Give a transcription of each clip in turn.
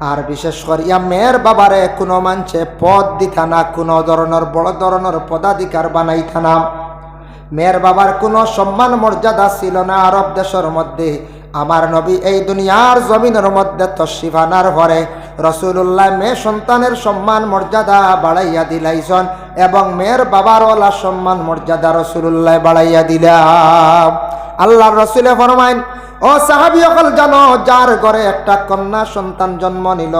আর বিশেষ করিয়া মেয়ের বাবারে কোনো মানছে পদ দিতা না, কোনো ধরনের বড় ধরনের পদাধিকার বানাইতা না। মেয়ের বাবার কোনো সম্মান মর্যাদা ছিল না আরব দেশের মধ্যে। আমার নবী এই দুনিয়ার জমিনের মধ্যে তশিফানার পরে রসুল্লাহ মেয়ে সন্তানের সম্মান মর্যাদা বাড়াইয়া দিলাইছন এবং মেয়ের বাবার ওলা সম্মান মর্যাদা রসুল্লাহ বাড়াইয়া দিলাম। আল্লাহ রসুলে ফরমাইন, ও সাহাবি অকল জানো, যার ঘরে একটা কন্যা সন্তান জন্ম নিল,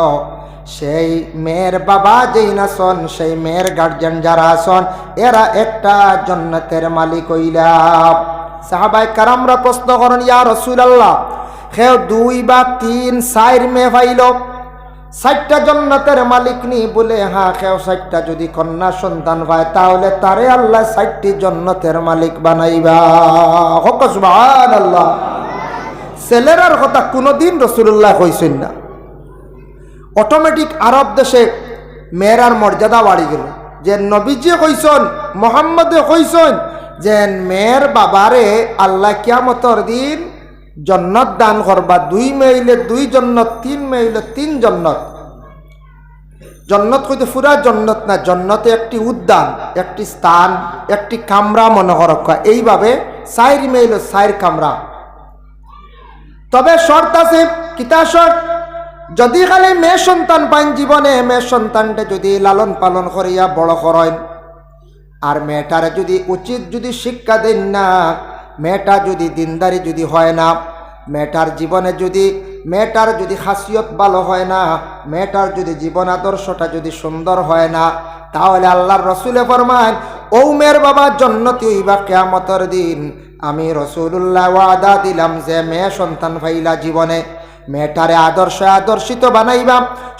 সেই মেয়ের বাবা যেই না শোন সেই মেয়ের গার্জেন যারা আসন, এরা একটা জন্নতের মালিক হইলাম সাহাবাই কারামরা প্রশ্ন করেন, ইয়া রসুল আল্লাহ হেও দুই বা তিন সাইর মেয়ে পাইল। ষাটটা জন্নতের মালিক নি বলে হ্যাঁ কেউ ষাটটা যদি কন্যা সন্তান পায়, তাহলে তারে আল্লাহ ষাটটি জন্নতের মালিক বানাইবা। হক আল্লাহ ছেলেরার কথা কোনোদিন রসুল্লাহ কইছেন না। অটোমেটিক আরব দেশে মেয়েরার মর্যাদা বাড়ি গেল। যে নবীজি কইসন মোহাম্মদে কইসন যে মেয়ের বাবারে আল্লাহ কিয়ামতর দিন জন্নত দান করবা, দুই মেইলে দুই জন্নত, তিন মেইলে তিন জন্নত। জন্নত কইতে পুরা জন্নত না, জন্নতে একটি উদ্যান, একটি স্থান, একটি কামরা মনে রক্ষা এইভাবে সাইর মেইল সাইর কামরা। তবে শর্ত আছে, কিতা শর্ত? যদি খালি মেয়ে সন্তান পাইন জীবনে, মেয়ে সন্তানটা যদি লালন পালন করিয়া বড় করেন, আর মেয়েটারে যদি উচিত যদি শিক্ষা দেন না মেয়েটা যদি দিনদারি যদি হয় না, মেয়েটার জীবনে যদি, মেয়েটার যদি হাসিয়ত ভালো হয় না, মেয়েটার যদি জীবন আদর্শটা যদি সুন্দর হয় না, তাহলে আল্লাহর রসুলে ফরমান ও মেয়ের বাবা জন্নতি বা কেয়ামতর দিন, আমি রসুল্লাহ ওয়াদা দিলাম যে মেয়ে সন্তান ভাইলা জীবনে মেয়েটারে আদর্শ আদর্শিত বানাইবা,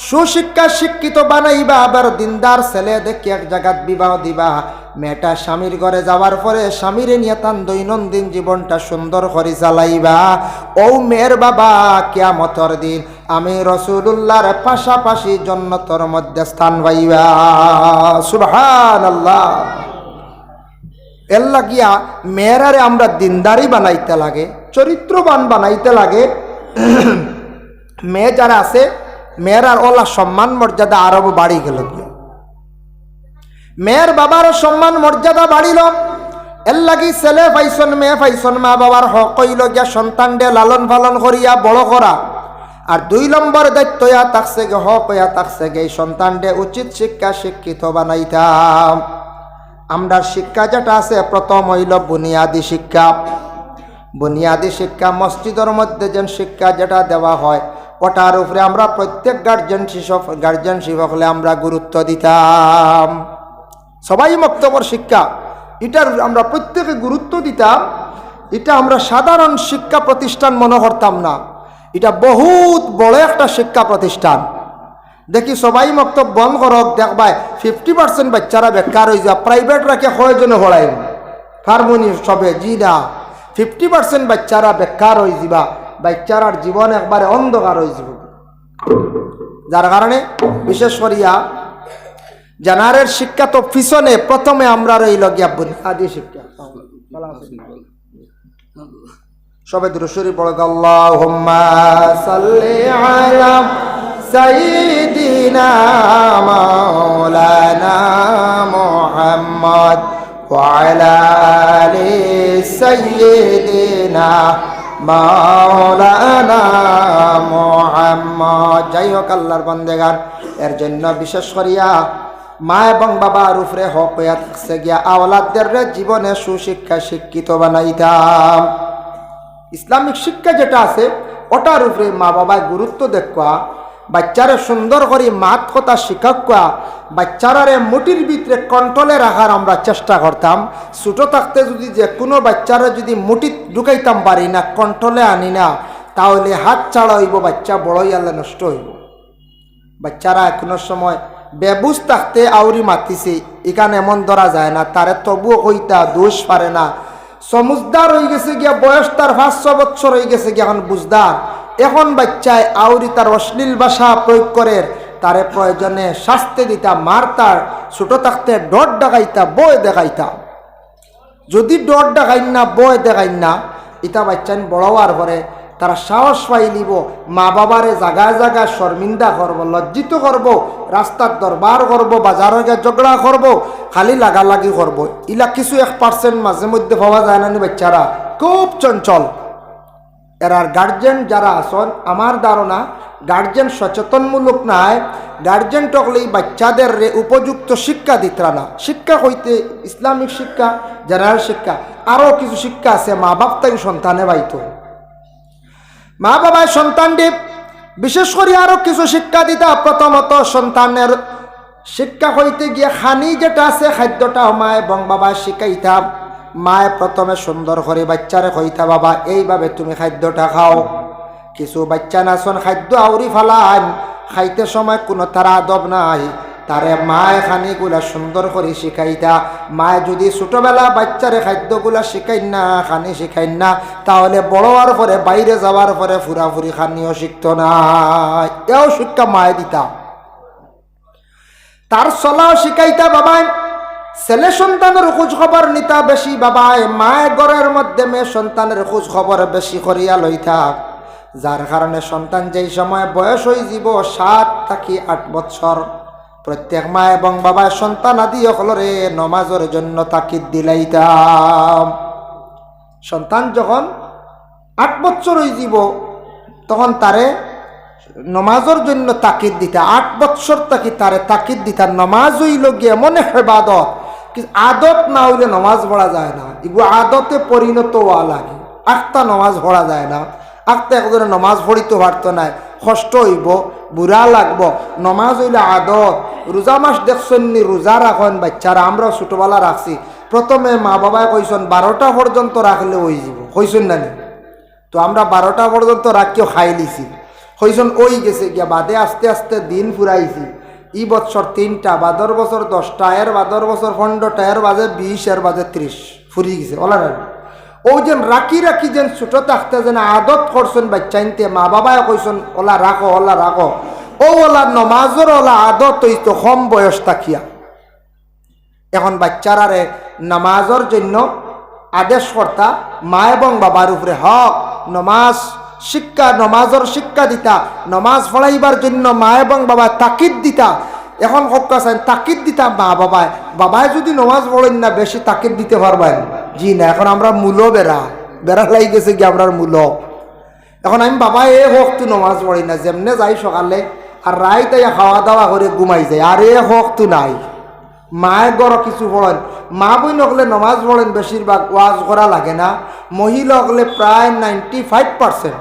সুশিক্ষা শিক্ষিত বানাইবা, আবার দিনদার ছেলে দেখি এক জায়গাত বিবাহ দিবা। মেয়েটা স্বামীর ঘরে যাওয়ার পরে স্বামীরে নিয়ে তান দৈনন্দিন জীবনটা সুন্দর করে চালাইবা। ও মেয়ের বাবা কেয়া কেয়ামতর দিন আমি রসুল্লাহর পাশাপাশি জন্নতর মধ্যে স্থান পাইবা। সুবহান আল্লাহ এর লাগিয়া মেয়েরারে আমরা দিনদারি বানাইতে লাগে, চরিত্রবান বানাইতে লাগে। মেয়ে যারা আছে মেয়েরার ওলা সম্মান, মর্যাদা আরব বাড়ি গেল মেয়ের বাবার সম্মান, মর্যাদা বাড়িল। এর লাগি ছেলে পাইছন, মেয়ে পাইছন, মা বাবার হক কইল গিয়া সন্তান ডে লালন পালন করিয়া বড় করা। আর দুই নম্বর দায়িত্ব ইয়া থাকছে গে, হক ইয়া থাকছে গে সন্তান ডে উচিত শিক্ষা, শিক্ষিত বানাইতাম। আমরার শিক্ষা যেটা আছে, প্রথম হইল বুনিয়াদী শিক্ষা। বুনিয়াদী শিক্ষা, মসজিদের মধ্যে যেন শিক্ষা যেটা দেওয়া হয় ওটার উপরে আমরা প্রত্যেক গার্জেন শিশক গার্জেন শিক্ষকলে আমরা গুরুত্ব দিতাম। সবাই মক্তবর শিক্ষা। এটার আমরা প্রত্যেকে গুরুত্ব দিতাম। এটা আমরা সাধারণ শিক্ষা প্রতিষ্ঠান মনে করতাম না। এটা বহুত বড় একটা শিক্ষা প্রতিষ্ঠান। দেখি সবাই মক্তব বন্ধ করক দেখবাই ফিফটি পার্সেন্ট বাচ্চারা বেকার হয়ে যায় প্রাইভেট রাখে কয়জনে হড়াই হারমোনি সবে, জি না। ফিফটি পার্সেন্ট বাচ্চারা বেকার হয়ে যাবা। বাচ্চারার জীবন একবারে অন্ধকার হয়ে যাব। যার কারণে বিশেষ করিয়া জানারের শিক্ষা তো পিছনে প্রথমে আমরা রইল গিয়া বুনিয়াদি শিক্ষা। সবে দুরুসুরি পড়ে গল্লাহুম্মা মাওলানা মুহাম্মদ। যাই হোক, আল্লাহর বন্দেগার। এর জন্য বিশেষ করিয়া মা এবং বাবা উপরে হক হইয়া গিয়া আওলাদদের জীবনে সুশিক্ষা শিক্ষিত বানাইতাম। ইসলামিক শিক্ষা যেটা আছে ওটার উপরে মা বাবায় গুরুত্ব দেখা বাচ্চারে সুন্দর করে মাত কথা শিক্ষা বাচ্চারারে মুটির ভিতরে কন্ট্রোলে রাখার আমরা চেষ্টা করতাম। ছোটো থাকতে যদি যে কোনো বাচ্চারা যদি মুটি ঢুকাইতাম পারি না কন্ট্রোলে আনি না, তাহলে হাত ছাড়া হইব, বাচ্চা বড়ই আল্লাহ নষ্ট হইব। বাচ্চারা এখনও সময় বেবুজ থাকতে আউরি মাতিছে, এখানে এমন ধরা যায় না, তারে তবুও কইতা দোষ পারে না। সমুজদার হয়ে গেছে গিয়া, বয়স তার পাঁচ ছ বছর হয়ে গেছে গিয়া, এখন বুঝদার। এখন বাচ্চায় আউরি তার অশ্লীল ভাষা প্রয়োগ করে তারে প্রয়োজনে শাস্তি দিতা, মার তার ছোট থাকতে ডট ডাকাইতা বয় দেখাইতা। যদি ডট দেখাইন না বয় দেখাইন না ইটা বাচ্চান বড় হওয়ার পরে তারা সাহস পাই নিব, মা বাবারে জাগায় জাগায় শর্মিন্দা করব, লজ্জিত করব, রাস্তার দরবার করব, বাজারে গিয়ে ঝগড়া করব, খালি লাগালাগি করব। ইলা কিছু এক পার্সেন্ট মাঝে মধ্যে পাওয়া যায় না নি বাচ্চারা। খুব চঞ্চল। এরার গার্জেন যারা আসন আমার ধারণা গার্জেন সচেতনমূলক নাই গার্জেন টকলেই বাচ্চাদের রে উপযুক্ত শিক্ষা দিতরা না। শিক্ষা হইতে ইসলামিক শিক্ষা জেনারেল শিক্ষা, আরও কিছু শিক্ষা আছে মা বাপ তাই সন্তানে বাইতো। মা বাবায় সন্তানটি বিশেষ করে আরও কিছু শিক্ষা দিতা। প্রথমত সন্তানের শিক্ষা হইতে গিয়ে খানি যেটা আছে, খাদ্যটা মা এবং বাবা শিখাইতাম মায়ে প্রথমে সুন্দর করে বাচ্চারে কইতা, বাবা, এইভাবে তুমি খাদ্যটা খাও। কিছু বাচ্চা নাচন, খাদ্য আউরি ফালান। খাইতে সময় কোনো তার আদব নাই। তারে মায়ে খানিগুলা সুন্দর করে শিখাইতা। মায়ে যদি ছোটবেলা বাচ্চারে খাদ্যগুলা শিখাই না, খানি শিখাই না, তাহলে বড় হওয়ার পরে, বাইরে যাওয়ার পরে ফুরাফুরি খানিও শিখত না। এও শিক্ষা মায়ে দিতা। তার চলাও শিখাইতা বাবায় ছেলে সন্তানের খোঁজ খবর নিতা বেশি বাবায় মায়ের ঘরের মধ্যে মেয়ে সন্তানের খোঁজ খবর বেশি করিয়া লইতা। যার কারণে সন্তান যেই সময় বয়স হয়ে যাব সাত থাকি আট বছর প্রত্যেক মা এবং বাবার সন্তান আদি সকলরে নমাজের জন্য তাকিদ দিলাইতাম। সন্তান যখন আট বছর হয়ে যাব তখন তারে নমাজের জন্য তাকিদ দিতা। আট বৎসর তাকি তারে তাকিদ দিতা। নমাজ হইল গিয়ে মনে হেবাদত আদত না হইলে নমাজ পড়া যায় না। এগুলো আদতে পরিণত হওয়া লাগে। আখতা নমাজ পড়া যায় না। আখতা একজনে নমাজ পড়িতে পারতো না কষ্ট হইব বুড়া লাগব। নমাজ হইলে আদত। রোজা মাস দেখছেন নি রোজা রাখেন বাচ্চারা আমরা ছোটবেলা রাখছি প্রথমে মা বাবায় কইসন বারোটা পর্যন্ত রাখলে হয়ে যাব। কইসন না তো আমরা বারোটা পর্যন্ত রাখিও খাই লিছি হইজন ওই গেছে গিয়া। বাদে আস্তে আস্তে দিন ফুরাইছি ই বছর তিনটা বাদর বছর দশটা, এর বাদর বছর পনেরোটা, এর বাজে বিশ, এর বাজে ত্রিশ। ফুরি গেছে ওলা না ও যেন রাখি রাখি যেন ছোট থাকতে যেন আদত করছেন বাচ্চাইনতে মা বাবায় কইছেন ওলা রাখো ওলা রাখো। ও ওলা নমাজর ওলা আদত হইতো কম বয়স থাকিয়া। এখন বাচ্চারারে নামাজের জন্য আদেশ কর্তা মা এবং বাবার উপরে হক, নমাজ শিক্ষা, নমাজের শিক্ষা দিতা। নমাজ পড়াইবার জন্য মা এবং বাবা তাকিদ দিতা। এখন হকাছেন তাকিদ দিতা মা বাবায় বাবায় যদি নমাজ পড়েন না, বেশি তাকিদ দিতে পারবেন। জি না, এখন আমরা মূল বেড়া। বেড়া লাগি গেছে কি আমরা মূল। এখন আমি বাবা এ হোক তো নমাজ পড়ি না, যেমনে যাই সকালে, আর রায় তাই খাওয়া দাওয়া করে ঘুমাই যায়, আর এ হোক তো নাই। মায়ের গড় কিছু পড়েন। মা বই নকলে নমাজ পড়েন, বেশিরভাগ ওয়াজ করা লাগে না। মহিলা হকলে প্রায় নাইনটি ফাইভ পার্সেন্ট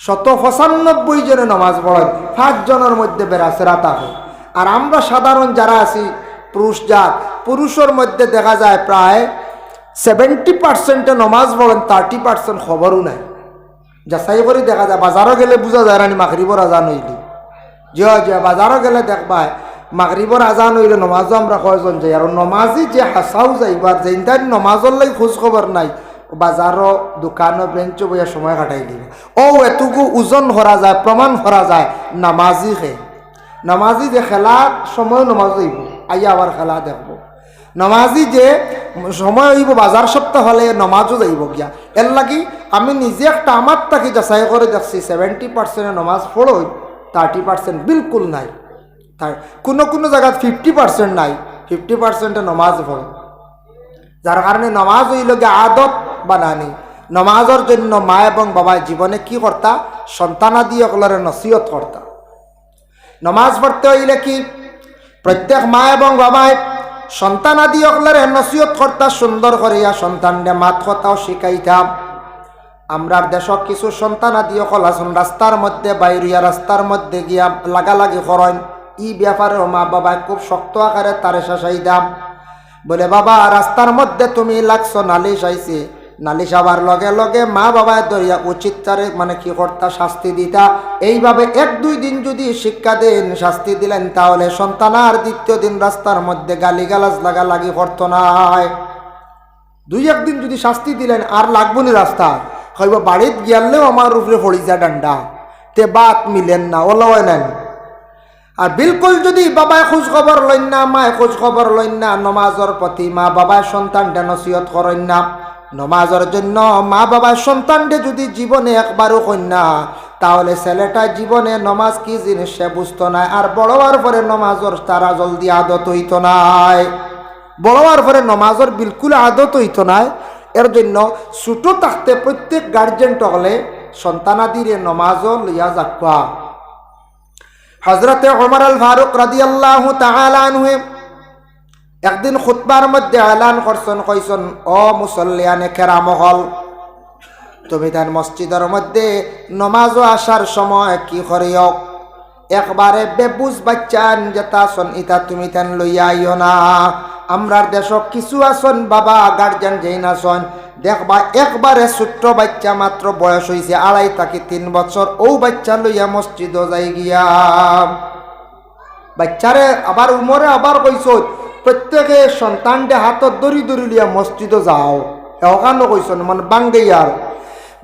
শত পঁচানব্বই জনে নমাজ পড়েন পাঁচজনের মধ্যে বেড়াচেরা থাকে আর আমরা সাধারণ যারা আছি, পুরুষ জাত, পুরুষের মধ্যে দেখা যায় প্রায় সেভেন্টি পার্সেন্টে নমাজ পড়েন থার্টি পার্সেন্ট খবরও নাই। যাচাই করে দেখা যায়, বাজারও গেলে বুঝা যায়, রানি মাখরিবর আজান হইলি। যে যে বাজারও গেলে দেখবায় মাগরিবর আজান হইলে নমাজও আমরা কয়জন যাই। আর নমাজি যে হাসাও যাইবার যে নমাজর লাগি খোঁজ খবর নাই বাজারও দোকানও বেঞ্চ বইয়া সময় কাটাই দিব ও এটুকু ওজন করা যায় প্রমাণ করা যায়, নামাজি খে নামাজি যে খেলা সময় নমাজ হইব আইয়া আবার খেলা দেখব। নমাজি যে সময় হইব বাজার সপ্তাহ হলে নমাজও যাইব গিয়া। এর লাগি আমি নিজে একটা আমার তাকে যাচাই করে দেখছি সেভেন্টি পার্সেন্টে নমাজ পড়ই থার্টি পার্সেন্ট বিলকুল নাই। তার কোনো কোনো জায়গাত ফিফটি পার্সেন্ট নাই ফিফটি পার্সেন্টে নমাজ পড়ে যার কারণে নমাজ হইল গিয়ে আদত বানানি নমাজের জন্য মা এবং বাবা জীবনে কি কর্তা সন্তানাদি সকলের নসিহত কর্তা নমাজ পড়তে হইলে কি? প্রত্যেক মা এবং বাবায় সন্তানাদি সকলের নসিহত কর্তা সুন্দর করিয়া সন্তানরে মাত কথাও শিখাইতাম আমরার দেশক কিছু সন্তান আদি অকল আসুন রাস্তার মধ্যে বাইরিয়া রাস্তার মধ্যে গিয়া লাগালাগি করেন ই ব্যাপারে মা বাবা খুব শক্ত আকারে তারে শাসাই দাম বলে, বাবা রাস্তার মধ্যে তুমি লাগছো নালিশ আইছে নালিশ আবার লগে লগে মা বাবায় দরিয়া উচিত তারে মানে কি কর্তা শাস্তি দিতা। এইভাবে এক দুই দিন যদি শিক্ষা দেন, শাস্তি দিলেন, তাহলে সন্তান আর দ্বিতীয় দিন রাস্তার মধ্যে গালিগালাজ লাগা লাগি করতো নাই দুই একদিন যদি শাস্তি দিলেন, আর লাগবো নি রাস্তা হইব বাড়িত গিয়ালেও আমার উপরে পড়ি যা ডান্ডা। তে বাত মিলেন না, ওলাওয়াই নেন। আর বিলকুল যদি বাবায় খোঁজ খবর লইন না, মায় খোঁজ খবর লইন না নমাজর প্রতি মা বাবায় সন্তানটা নসিহত করেন না। নমাজের জন্য মা বাবার সন্তানকে যদি জীবনে একবারও কন্যা, তাহলে ছেলেটা জীবনে নমাজ কি জিনিস সে বুঝতো না, আর বড় হওয়ার পরে নমাজর তারা জলদি আদত হইত নাই বড় হওয়ার পরে নমাজর বিলকুল আদত হইত নাই এর জন্য ছোটো থাকতে প্রত্যেক গার্জেন টকলে সন্তানাদিরে নমাজও লইয়া যাকা হজরতে ওমর আল ফারুক আল্লাহ তাহলে একদিন খুতবার মধ্যে এলান করছেন কইসন অ মুসল্লিয়ানে কেরামহল তুমি তার মসজিদের মধ্যে নমাজও আসার সময় কি করিও? একবারে বেবুজ বাচ্চান যেটা আসন ইটা তুমি তেন লইয়া আইও না। আমরার দেশ কিছু আসন বাবা, গার্জেন যেই নাচন দেখবা একবারে ছোট্ট বাচ্চা মাত্র বয়স হয়েছে আড়াই থাকি তিন বছর, ও বাচ্চা লইয়া মসজিদও যাই গিয়া বাচ্চারে আবার উমরে আবার কইস প্রত্যেকে সন্তানটে হাতত দড়ি দড়ি লিয়া মসজিদও যাও। এওখানো কইসন মানে বাঙ্গেয়ার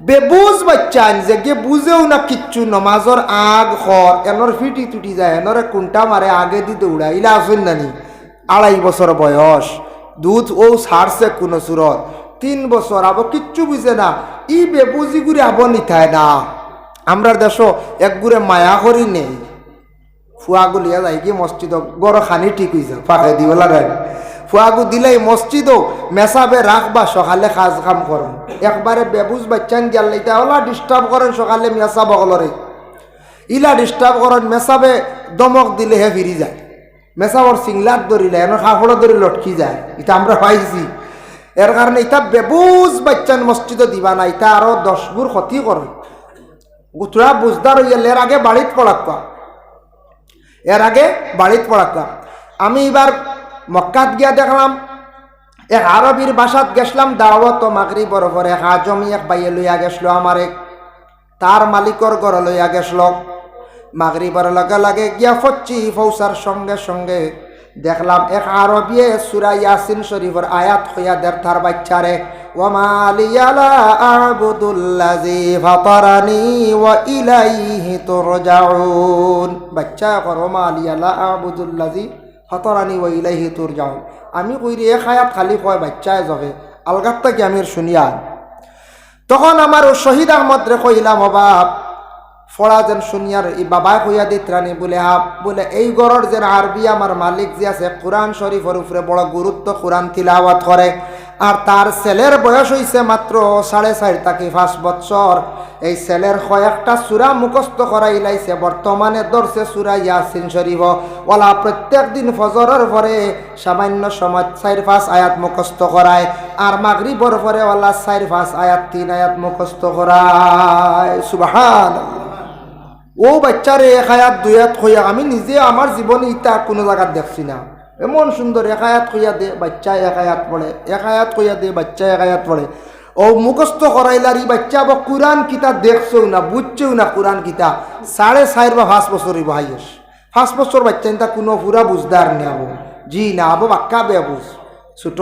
বেবুজ বাচ্চা যে গে বুঝেও না কিচ্ছু নমাজর আগ খর এনর ফিটি টুটি যায় এনরে কোনটা মারে আগে দি দৌড়া ইলা আসুন নানি? আড়াই বছর বয়স, দুধ ও ছাড়ছে কোনো সুরত তিন বছর আবো, কিচ্ছু বুঝে না। ই বেবুজি গুড়ি আবো নিথায় না। আমরা দেশ এক গুড়ে মায়া করি নেই। ফুয়াগু লিয়া যাই কি মসজিদ গড় খানি ঠিক হয়েছে ফাঁকে দিবলা রাখ ফুয়াগু দিলাই মসজিদও মেসাবে রাখবা সকালে কাজ কাম করেন একবারে বেবুজ বাচ্চান দিয়াল এটা ওলা ডিস্টার্ব করেন সকালে মেসা বগলরে ইলা ডিস্টার্ব করেন মেসাবে দমক দিলে হে ফিরি যায় মেসাবর সিংলার ধরিলে এনে কাপড় ধরে লটকি যায়। এটা আমরা পাইছি। এর কারণে এটা বেবুজ বাচ্চান মসজিদও দিবা না এটা আরও দশ গুর ক্ষতি করে গুতরা বুঝদার হইয়া এর আগে বাড়িত পড়াক্কা এর আগে বাড়িত পড়াতাম। আমি এবার মক্কাত গিয়া দেখলাম, এক আরবির বাসাত গেছলাম, দাওয়াত মাগরি বরফর এক আজমি এক বাইয়ে লইয়া গেছলো আমার। এক তার মালিকর ঘর লইয়া গেছল। মাগরিবার লগে লাগে গিয়া ফচ্ছি ফৌসার সঙ্গে সঙ্গে দেখলাম, এক আরবিয়ে সুরা ইয়াসিন শরীফর আয়াত হইয়া দের তার বাচ্চারে আমি কইরি এক আয়াত খালি কয় বাচ্চায় যাবে আলগাত কি আমি শুনিয়া তখন আমার শহীদ আহমদ রে কইলাম অবাব ফড়া যেন শুনিয়ার এই বাবাই কইয়া দিত রানী বলে হা বলে, এই গড়র যেন আরবি আমার মালিক যে আছে কোরআন শরীফের উপরে বড় গুরুত্ব কোরআন তিলাওয়াত করে আর তার ছেলের বয়স হইছে মাত্র সাড়ে চার থাকি পাঁচ বছর। এই ছেলের কয়েকটা সুরা মুখস্থ করাই লাইছে। বর্তমানে ধরছে সুরা ইয়াসিন শরীফ। ওলা প্রত্যেক দিন ফজরের পরে সামান্য সময় চার পাঁচ আয়াত মুখস্থ করায় আর মাগরিবর পরে ওলা চার পাঁচ আয়াত তিন আয়াত মুখস্থ করায়। সুবাহান ও বাচ্চারে এক আয়াত, দুই আয়াত হইয়া আমি নিজে আমার জীবনে ইটা কোনো জায়গাত দেখছি না। এমন সুন্দর একায়াত কইয়া দে, বাচ্চা একায়াত পড়ে একায়াত কইয়া দে, বাচ্চা একায়াত পড়ে ও মুখস্থ করাইলার ই বাচ্চা বা কোরআন কিতা দেখছেও না, বুঝছেও না কোরআন কিতা। সাড়ে চার বা পাঁচ ই বাই পাঁচ বছর বাচ্চা তা কোনো পুরা বুঝদার নেব জি না আবো বাক্কা বে বুঝ ছোট